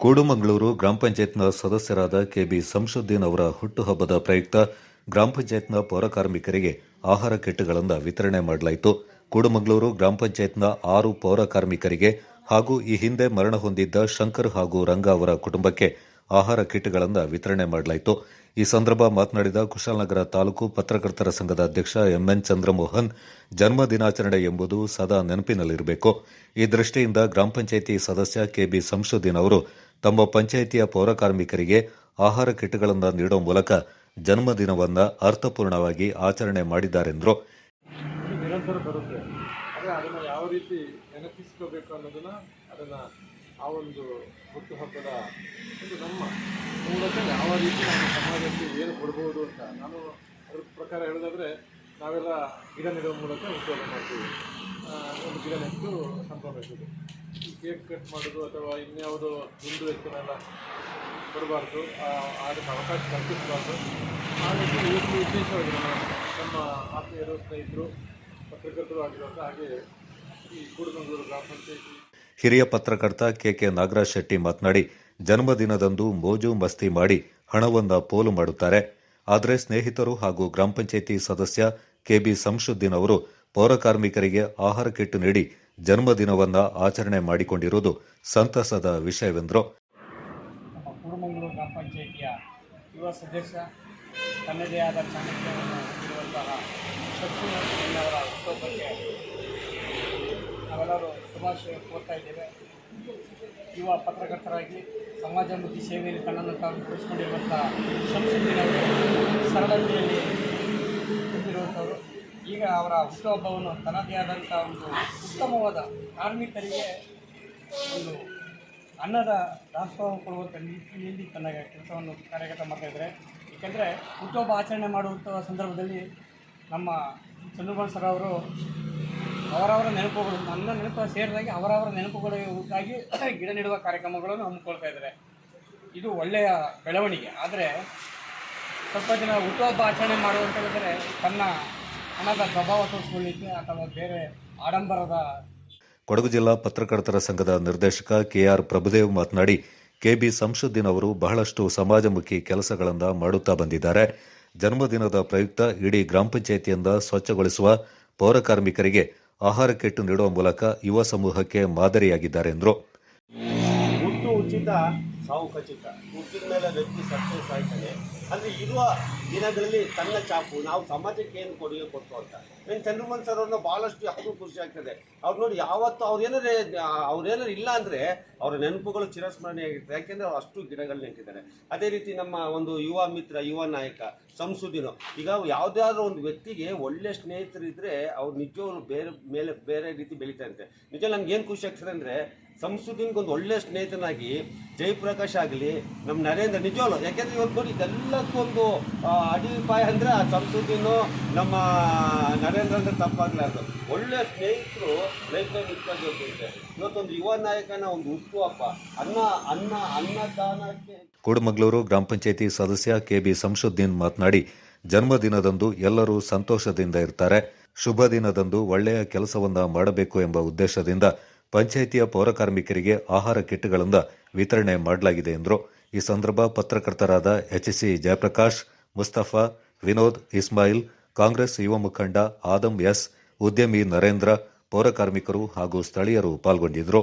ಕೂಡುಮಂಗಳೂರು ಗ್ರಾಮ ಪಂಚಾಯತ್ನ ಸದಸ್ಯರಾದ ಕೆಬಿ ಸಂಶುದ್ದೀನ್ ಅವರ ಹುಟ್ಟುಹಬ್ಬದ ಪ್ರಯುಕ್ತ ಗ್ರಾಮ ಪಂಚಾಯತ್ನ ಪೌರ ಕಾರ್ಮಿಕರಿಗೆ ಆಹಾರ ಕಿಟ್ಗಳನ್ನು ವಿತರಣೆ ಮಾಡಲಾಯಿತು. ಕೂಡುಮಂಗಳೂರು ಗ್ರಾಮ ಪಂಚಾಯತ್ನ ಆರು ಪೌರ ಕಾರ್ಮಿಕರಿಗೆ ಹಾಗೂ ಈ ಹಿಂದೆ ಮರಣ ಹೊಂದಿದ್ದ ಶಂಕರ್ ಹಾಗೂ ರಂಗ ಅವರ ಕುಟುಂಬಕ್ಕೆ ಆಹಾರ ಕಿಟ್ಗಳನ್ನು ವಿತರಣೆ ಮಾಡಲಾಯಿತು. ಈ ಸಂದರ್ಭ ಮಾತನಾಡಿದ ಕುಶಾಲನಗರ ತಾಲೂಕು ಪತ್ರಕರ್ತರ ಸಂಘದ ಅಧ್ಯಕ್ಷ ಎಂಎನ್ ಚಂದ್ರಮೋಹನ್, ಜನ್ಮ ದಿನಾಚರಣೆ ಎಂಬುದು ಸದಾ ನೆನಪಿನಲ್ಲಿರಬೇಕು. ಈ ದೃಷ್ಟಿಯಿಂದ ಗ್ರಾಮ ಪಂಚಾಯಿತಿ ಸದಸ್ಯ ಕೆಬಿ ಸಂಶುದ್ದೀನ್ ಅವರು ತಮ್ಮ ಪಂಚಾಯಿತಿಯ ಪೌರ ಕಾರ್ಮಿಕರಿಗೆ ಆಹಾರ ಕಿಟ್ಗಳನ್ನು ನೀಡುವ ಮೂಲಕ ಜನ್ಮದಿನವನ್ನು ಅರ್ಥಪೂರ್ಣವಾಗಿ ಆಚರಣೆ ಮಾಡಿದ್ದಾರೆಂದರು. ಯಾವ ರೀತಿ ನೆನಪಿಸ್ಕೋಬೇಕು ಅನ್ನೋದನ್ನು ಅದನ್ನು ಆ ಒಂದು ಹುಟ್ಟುಹಬ್ಬದ ಒಂದು ನಮ್ಮ ಮೂಲಕ ಯಾವ ರೀತಿ ನಮ್ಮ ಸಮಾಜಕ್ಕೆ ಏನು ಕೊಡ್ಬೋದು ಅಂತ ನಾನು ಅದ್ರ ಪ್ರಕಾರ ಹೇಳೋದಾದರೆ ನಾವೆಲ್ಲ ಗಿಡ ನೆಡುವ ಮೂಲಕ ಉಪಯೋಗ ಮಾಡ್ತೀವಿ. ಒಂದು ಗಿಡ ನೆಟ್ಟು ಕೇಕ್ ಕಟ್ ಮಾಡೋದು ಅಥವಾ ಇನ್ಯಾವುದೋ ಗುಂಡು ಎತ್ತನೆಲ್ಲ ಬರಬಾರ್ದು. ಅದಕ್ಕೆ ಅವಕಾಶ ಕಲ್ಪಿಸಬಾರ್ದು. ಆ ರೀತಿ ಇವತ್ತು ವಿಶೇಷವಾಗಿ ನಮ್ಮ ಆತ್ಮೀಯರು, ಸ್ನೇಹಿತರು, ಪತ್ರಕರ್ತರು ಆಗಿರುವಂಥ ಹಾಗೆ ಈ ಕೂಡಮಂಗಳೂರು ಗ್ರಾಮ ಪಂಚಾಯಿತಿ ಹಿರಿಯ ಪತ್ರಕರ್ತ ಕೆಕೆ ನಾಗರಾಜ್ ಶೆಟ್ಟಿ ಮಾತನಾಡಿ, ಜನ್ಮದಿನದಂದು ಮೋಜು ಮಸ್ತಿ ಮಾಡಿ ಹಣವನ್ನ ಪೋಲು ಮಾಡುತ್ತಾರೆ. ಆದರೆ ಸ್ನೇಹಿತರು ಹಾಗೂ ಗ್ರಾಮ ಪಂಚಾಯಿತಿ ಸದಸ್ಯ ಕೆಬಿ ಸಂಶುದ್ದೀನ್ ಅವರು ಪೌರ ಕಾರ್ಮಿಕರಿಗೆ ಆಹಾರ ಕಿಟ್ ನೀಡಿ ಜನ್ಮದಿನವನ್ನ ಆಚರಣೆ ಮಾಡಿಕೊಂಡಿರುವುದು ಸಂತಸದ ವಿಷಯವೆಂದರು. ನಮ್ಮ ಕುರುಮಂಗಳೂರು ಗ್ರಾಮ ಪಂಚಾಯಿತಿಯ ಯುವ ಸದಸ್ಯ, ತನ್ನದೇ ಆದ ಚಾಣಕ್ಯವನ್ನು ಹೊಂದಿರುವಂತಹ ಶಕ್ತಿ ಅವರ ಹುಟ್ಟುಹಬ್ಬಕ್ಕೆ ನಾವೆಲ್ಲರೂ ಶುಭಾಶಯ ಕೋರ್ತಾ ಇದ್ದೇವೆ. ಯುವ ಪತ್ರಕರ್ತರಾಗಿ ಸಮಾಜಮುಖಿ ಸೇವೆಯಲ್ಲಿ ತನ್ನನ್ನು ತಾನು ತೋರಿಸಿಕೊಂಡಿರುವಂಥ ಶಂಸುದ್ದೀನ್ ಅವರು ಸರಳತೆಯಲ್ಲಿ ಈಗ ಅವರ ಹುಟ್ಟುಹಬ್ಬವನ್ನು ತನ್ನದೇ ಆದಂಥ ಒಂದು ಉತ್ತಮವಾದ ಕಾರ್ಮಿಕರಿಗೆ ಒಂದು ಅನ್ನದ ದಾಸೋಹ ಕೊಡುವಂಥ ನಿಟ್ಟಿನಲ್ಲಿ ತನ್ನ ಕೆಲಸವನ್ನು ಕಾರ್ಯಗತ ಮಾಡ್ತಾ ಇದ್ದಾರೆ. ಏಕೆಂದರೆ ಹುಟ್ಟುಹಬ್ಬ ಆಚರಣೆ ಮಾಡುವಂಥ ಸಂದರ್ಭದಲ್ಲಿ ನಮ್ಮ ಚಂದ್ರಬಾಣ್ ಸರ್ ಅವರು ಅವರವರ ನೆನಪುಗಳು, ನನ್ನ ನೆನಪು ಸೇರಿದಾಗೆ ಅವರವರ ನೆನಪುಗಳಿಗಾಗಿ ಗಿಡ ನೆಡುವ ಕಾರ್ಯಕ್ರಮಗಳನ್ನು ಹಮ್ಮಿಕೊಳ್ತಾ ಇದ್ದಾರೆ. ಇದು ಒಳ್ಳೆಯ ಬೆಳವಣಿಗೆ. ಆದರೆ ಸ್ವಲ್ಪ ಜನ ಹುಟ್ಟುಹಬ್ಬ ಆಚರಣೆ ಮಾಡುವಂತ ಹೇಳಿದರೆ ತನ್ನ ಹಣದ ಪ್ರಭಾವ ತೋರಿಸ್ಕೊಳ್ಳಿಕ್ಕೆ ಅಥವಾ ಬೇರೆ ಆಡಂಬರದ ಕೊಡಗು ಜಿಲ್ಲಾ ಪತ್ರಕರ್ತರ ಸಂಘದ ನಿರ್ದೇಶಕ ಕೆಆರ್ ಪ್ರಭುದೇವ್ ಮಾತನಾಡಿ ಕೆಬಿ ಸಂಶುದ್ದೀನ್ ಅವರು ಬಹಳಷ್ಟು ಸಮಾಜಮುಖಿ ಕೆಲಸಗಳನ್ನು ಮಾಡುತ್ತಾ ಬಂದಿದ್ದಾರೆ. ಜನ್ಮದಿನದ ಪ್ರಯುಕ್ತ ಇಡೀ ಗ್ರಾಮ ಪಂಚಾಯಿತಿಯಿಂದ ಸ್ವಚ್ಛಗೊಳಿಸುವ ಪೌರ ಕಾರ್ಮಿಕರಿಗೆ ಆಹಾರ ಕಿಟ್ ನೀಡುವ ಮೂಲಕ ಯುವ ಸಮೂಹಕ್ಕೆ ಮಾದರಿಯಾಗಿದ್ದಾರೆ ಎಂದರು. ಹುಟ್ಟು ಉಚಿತ ಸಾವು ಖಚಿತ. ಹುಟ್ಟಿದ ಮೇಲೆ ವ್ಯಕ್ತಿ ಅಂದರೆ ಇರುವ ದಿನಗಳಲ್ಲಿ ತನ್ನ ಚಾಪು ನಾವು ಸಮಾಜಕ್ಕೆ ಏನು ಕೊಡುಗೆ ಕೊಟ್ಟು ಅಂತ. ನಾನು ಚಂದ್ರಮನ್ ಸರ್ ಅವ್ರನ್ನ ಭಾಳಷ್ಟು ಯಾವಾಗಲೂ ಖುಷಿ ಆಗ್ತದೆ. ಅವ್ರು ನೋಡಿ ಯಾವತ್ತು ಅವ್ರೇನಾದ್ರೆ ಅವ್ರೇನಾರು ಇಲ್ಲ ಅಂದರೆ ಅವರ ನೆನಪುಗಳು ಚಿರಸ್ಮರಣೆ ಆಗಿರ್ತದೆ ಯಾಕೆಂದರೆ ಅವ್ರು ಅಷ್ಟು ಗಿಡಗಳು ನೆಟ್ಟಿದ್ದಾರೆ. ಅದೇ ರೀತಿ ನಮ್ಮ ಒಂದು ಯುವ ಮಿತ್ರ, ಯುವ ನಾಯಕ ಸಂಸುದಿನೋ, ಈಗ ಯಾವುದಾದ್ರೂ ಒಂದು ವ್ಯಕ್ತಿಗೆ ಒಳ್ಳೆ ಸ್ನೇಹಿತರಿದ್ದರೆ ಅವ್ರು ನಿಜವಾಗ್ಲೂ ಬೇರೆ ಮೇಲೆ ಬೇರೆ ರೀತಿ ಬೆಳೀತಾರಂತೆ ನಿಜ ನಮ್ಗೆ ಏನು ಖುಷಿ ಆಗ್ತದೆ ಅಂದರೆ ಸಂಸುದಿನ್ಗೊಂದು ಒಳ್ಳೆ ಸ್ನೇಹಿತನಾಗಿ ಜಯಪ್ರಕಾಶ್ ಆಗಲಿ, ನಮ್ಮ ನರೇಂದ್ರ ನಿಜವಲ್ಲ ಯಾಕೆಂದ್ರೆ ಇವತ್ತು ನೋಡಿ ಇದೆಲ್ಲಕ್ಕೊಂದು ಆ, ಅಡಿಪಾಯ ಅಂದರೆ ಆ ಸಂಸ್ಕೃತಿನೂ ನಮ್ಮ ನರೇಂದ್ರ ಅಂದರೆ ತಪ್ಪಾಗಲಾರ್ದು ಒಳ್ಳೆ ಸ್ನೇಹಿತರು ಲೈಫಲ್ಲಿ ಇಟ್ಕೊಂಡಿರ್ತಾರೆ ಇವತ್ತೊಂದು ಯುವ ನಾಯಕನ ಒಂದು ಹುಟ್ಟುಹಬ್ಬ ಅನ್ನ ಅನ್ನ ಅನ್ನದಾನಕ್ಕೆ ಕೂಡಮಗಳೂರು ಗ್ರಾಮ ಪಂಚಾಯಿತಿ ಸದಸ್ಯ ಕೆ ಬಿ ಸಂಶುದ್ದೀನ್ ಮಾತನಾಡಿ ಜನ್ಮದಿನದಂದು ಎಲ್ಲರೂ ಸಂತೋಷದಿಂದ ಇರ್ತಾರೆ. ಶುಭ ದಿನದಂದು ಒಳ್ಳೆಯ ಕೆಲಸವನ್ನ ಮಾಡಬೇಕು ಎಂಬ ಉದ್ದೇಶದಿಂದ ಪಂಚಾಯಿತಿಯ ಪೌರಕಾರ್ಮಿಕರಿಗೆ ಆಹಾರ ಕಿಟ್ಗಳಿಂದ ವಿತರಣೆ ಮಾಡಲಾಗಿದೆ ಎಂದರು. ಈ ಸಂದರ್ಭ ಪತ್ರಕರ್ತರಾದ ಎಚ್ ಸಿ ಜಯಪ್ರಕಾಶ್, ಮುಸ್ತಫಾ, ವಿನೋದ್, ಇಸ್ಮಾಯಿಲ್, ಕಾಂಗ್ರೆಸ್ ಯುವ ಮುಖಂಡ ಆದಂ ಎಸ್, ಉದ್ಯಮಿ ನರೇಂದ್ರ, ಪೌರ ಕಾರ್ಮಿಕರು ಹಾಗೂ ಸ್ಥಳೀಯರು ಪಾಲ್ಗೊಂಡಿದ್ದರು.